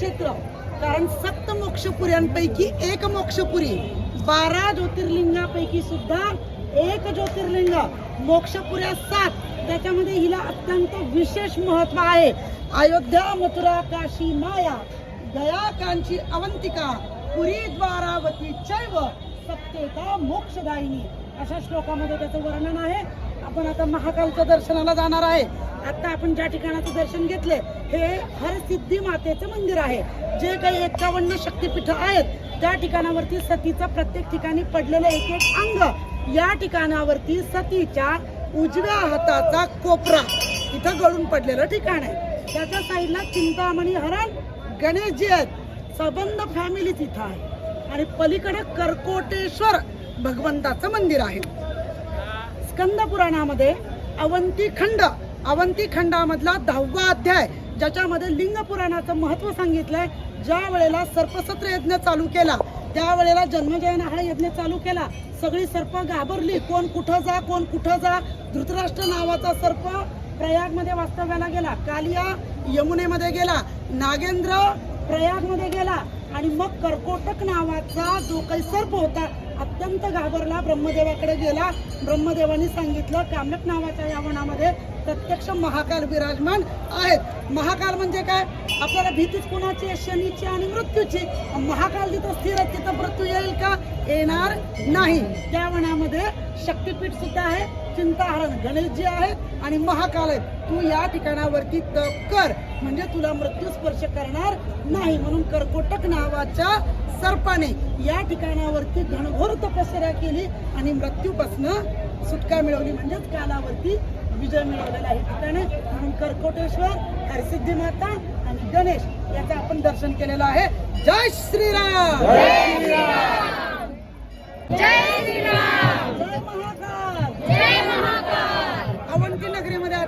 क्षेत्र. कारण सप्त मोक्षपुऱ्यांपैकी एक मोक्षपुरी बारा ज्योतिर्लिंगापैकी सुद्धा एक ज्योतिर्लिंग. मोक्षपुऱ्या सात त्याच्यामध्ये हिला अत्यंत विशेष महत्त्व आहे. अयोध्या मथुरा काशी माया दया कांची अवंतिका पुरी द्वारावती चैव सत्यता मोक्षदायिनी. अशा श्लोकामध्ये त्याचं वर्णन आहे. आपण आता महाकालच्या दर्शनाला जाणार आहे. आता आपण ज्या ठिकाणाचं दर्शन घेतले हे हरसिद्धी मातेचं मंदिर आहे. जे काही एकावन्न शक्तीपीठ आहेत त्या ठिकाणावरती सतीचं प्रत्येक ठिकाणी पडलेलं एक एक अंग या ठिकाणावरती सतीच्या उजव्या हाताचा कोपरा. इथं गळून पडलेलं ठिकाण आहे. त्याच्या साईडला चिंतामणी हरण गणेशजी आहेत. सबंध फॅमिली तिथं आहे. आणि पलीकडे कर्कोटेश्वर भगवंताचं मंदिर आहे. स्कंद पुराणामध्ये अवंती खंड अवंती खंडामधला दहावा अध्याय ज्याच्यामध्ये लिंग पुराणाचं महत्त्व सांगितलंय. ज्या वेळेला सर्पसत्र यज्ञ चालू केला त्यावेळेला जन्मजयन हा यज्ञ चालू केला. सगळी सर्प घाबरली. कोण कुठं जा कोण कुठं जा? धृतराष्ट्र नावाचा सर्प प्रयागमध्ये वास्तव्याला गेला. कालिया यमुनेमध्ये गेला. नागेंद्र प्रयागमध्ये गेला. आणि मग कर्कोटक नावाचा जो काही सर्प होता अत्यंत घाबरला ब्रह्मदेवाकडे गेला. ब्रह्मदेवाने सांगितलं काम्यक नावाच्या या वनामध्ये प्रत्यक्ष महाकाल विराजमान आहेत. महाकाल म्हणजे काय? आपल्याला भीतीच कोणाची आहे? शनीची आणि मृत्यूची. महाकाल जिथं स्थिर आहे तिथं मृत्यू येईल का? येणार नाही. त्या वनामध्ये शक्तीपीठ सुद्धा आहे चिंताहरण गणेशजी आहेत आणि महाकाल आहेत. तू या ठिकाणावरती तप कर. म्हणजे तुला मृत्यू स्पर्श करणार नाही म्हणून कर्कोटक नावाच्या सर्पाने या ठिकाणावरती घनघोर तपश्चर्या केली आणि मृत्यूपासनं सुटका मिळवली. म्हणजेच कालावरती विजय मिळवलेला आहे. ठिकाण. म्हणून कर्कोटेश्वर हरसिद्धी माता आणि गणेश याचं आपण दर्शन केलेलं आहे. जय श्रीराम! जय महाकाल! अवंती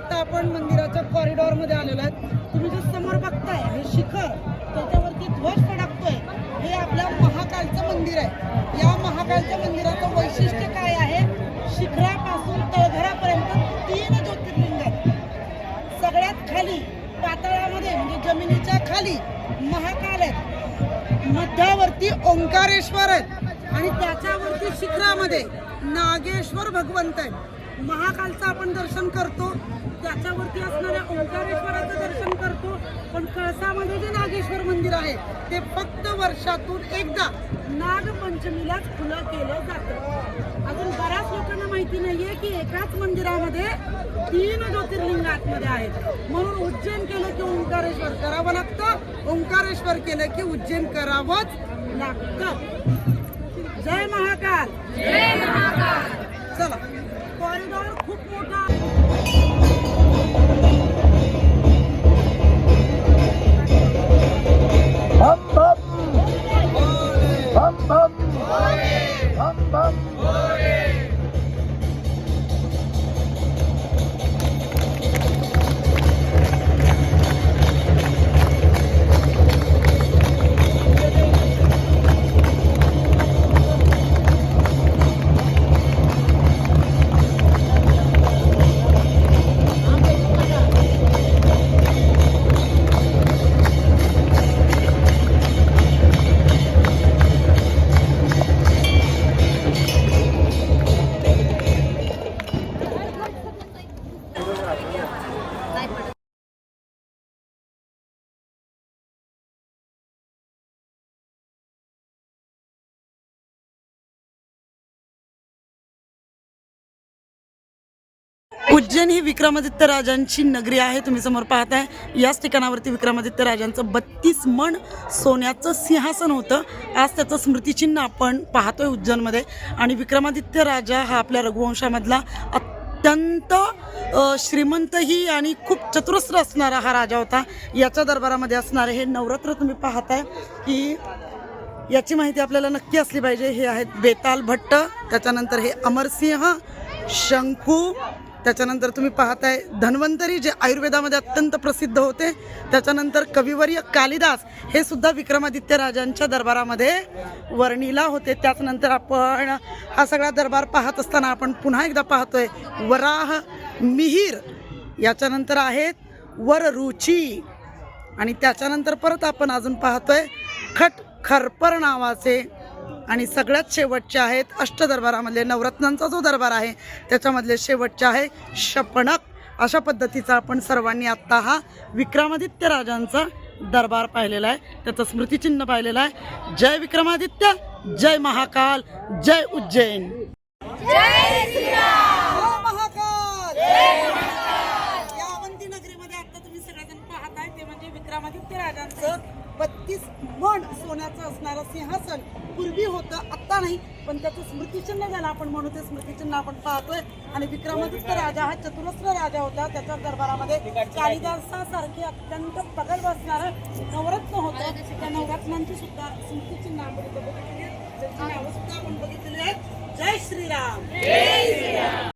नगरीमध्ये आता आपण मंदिराच्या कॉरिडॉरमध्ये आलेलो आहे तुम्ही जे समोर बघताय हे शिखर त्याच्यावरती ध्वज फडकतोय हे आपल्या महाकालचं मंदिर आहे. या महाकालच्या मंदिराचं वैशिष्ट्य काय आहे? शिखरापासून तळघरापर्यंत तीन ज्योतिर्लिंग आहेत. सगळ्यात खाली पातळामध्ये म्हणजे जमिनीच्या खाली महाकाल आहेत. मध्यावरती ओंकारेश्वर आहेत. आणि त्याच्यावरती शिखरामध्ये नागेश्वर भगवंत आहे महाकालचं आपण दर्शन करतो. त्याच्यावरती असणाऱ्या ओंकारेश्वराचं दर्शन करतो. पण कळसामध्ये जे नागेश्वर मंदिर आहे ते फक्त वर्षातून एकदा नागपंचमीलाच खुलं केलं जातं. अजून बऱ्याच लोकांना माहिती नाहीये की एकाच मंदिरामध्ये तीन ज्योतिर्लिंग आतमध्ये आहेत. म्हणून उज्जैन केलं की ओंकारेश्वर करावं लागतं. ओंकारेश्वर केलं की उज्जैन करावंच लागतं. जय महाकाल. जय Bam bam. Bam bam. Ujjain ही विक्रमादित्य राजांची नगरी आहे. तुम्ही समोर पाहताय. याच ठिकाणावरती विक्रमादित्य राजांचं बत्तीस मन सोन्याचं सिंहासन होतं. आज त्याचं स्मृतिचिन्ह आपण पाहतोय उज्जैनमध्ये. आणि विक्रमादित्य राजा हा आपल्या रघुवंशामधला अत्यंत श्रीमंतही आणि खूप चतुरस्र असणारा हा राजा होता. याच्या दरबारामध्ये असणारे हे नवरात्र तुम्ही पाहताय की याची माहिती आपल्याला नक्की असली पाहिजे. हे आहेत बेताल भट्ट त्याच्यानंतर हे अमरसिंह शंकू त्याच्यानंतर तुम्ही पाहताय धन्वंतरी जे आयुर्वेदामध्ये अत्यंत प्रसिद्ध होते. त्याच्यानंतर कविवर्य कालिदास हे सुद्धा विक्रमादित्य राजांच्या दरबारामध्ये वर्णीला होते. त्याचनंतर आपण हा सगळा दरबार पाहत असताना आपण पुन्हा एकदा पाहतोय वराह मिहीर. याच्यानंतर आहेत वररुची आणि त्याच्यानंतर परत आपण अजून पाहतोय खट खरपर नावाचे आणि सगळ्यात शेवटचे आहेत अष्टदरबारामधले नवरत्नांचा जो दरबार आहे त्याच्यामधले शेवटचे आहे शपणक. अशा पद्धतीचा आपण सर्वांनी आत्ता हा विक्रमादित्य राजांचा दरबार पाहिलेला आहे. त्याचं स्मृतिचिन्ह पाहिलेलं आहे. जय विक्रमादित्य जय महाकाल जय उज्जैन. जय महाकाल! नगरीमध्ये आता तुम्ही सगळेजण पाहताय ते म्हणजे विक्रमादित्य राजांचं बत्तीस मन सोन्याचं असणारं सिंहासन. पूर्वी होतं आत्ता नाही पण त्याचं स्मृतिचिन्ह ज्याला आपण म्हणू ते स्मृतिचिन्ह आपण पाहतोय. आणि विक्रमादित्य राजा हा चतुरस्र राजा होता. त्याच्या दरबारामध्ये कालिदासासारखे अत्यंत पगड बसणारं नवरत्न होतं. त्या नवरत्नांची सुद्धा स्मृतिचिन्ह आपण इथं बघितलेली आहेत. त्यांची नावं सुद्धा आपण बघितलेली आहेत. जय श्रीराम.